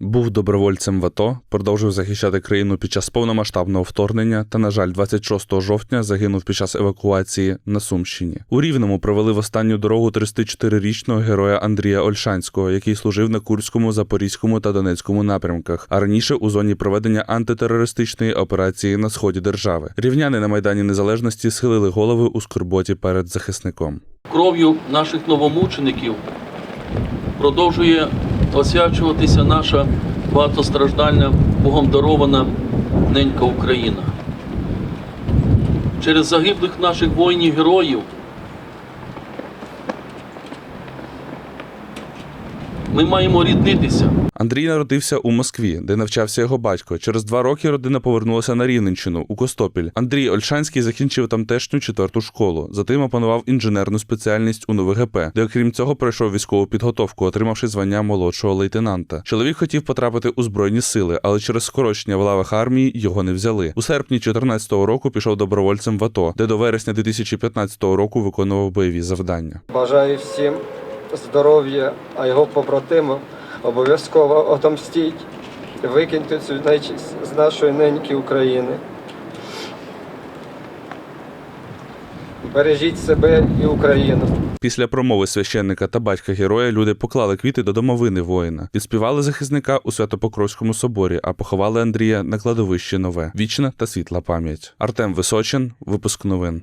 Був добровольцем в АТО, продовжив захищати країну під час повномасштабного вторгнення та, на жаль, 26 жовтня загинув під час евакуації на Сумщині. У Рівному провели в останню дорогу 34-річного героя Андрія Ольшанського, який служив на Курському, Запорізькому та Донецькому напрямках, а раніше у зоні проведення антитерористичної операції на сході держави. Рівняни на майдані Незалежності схилили голови у скорботі перед захисником. Кров'ю наших новомучеників продовжує освячуватися наша багатостраждальна, Богом дарована ненька Україна. Через загиблих наших воїнів-героїв ми маємо ріднитися. Андрій народився у Москві, де навчався його батько. Через два роки родина повернулася на Рівненщину у Костопіль. Андрій Ольшанський закінчив тамтешню четверту школу. Затим опанував інженерну спеціальність у НУВГП, де, окрім цього, пройшов військову підготовку, отримавши звання молодшого лейтенанта. Чоловік хотів потрапити у збройні сили, але через скорочення в лавах армії його не взяли. У серпні 2014 року пішов добровольцем в АТО, де до вересня 2015 року виконував бойові завдання. Бажаю всім здоров'я, а його побратимам обов'язково отомстіть, викиньте цю нечисть з нашої неньки України. Бережіть себе і Україну. Після промови священника та батька героя люди поклали квіти до домовини воїна, відспівали захисника у Святопокровському соборі, а поховали Андрія на кладовищі нове. Вічна та світла пам'ять. Артем Височин, випуск новин.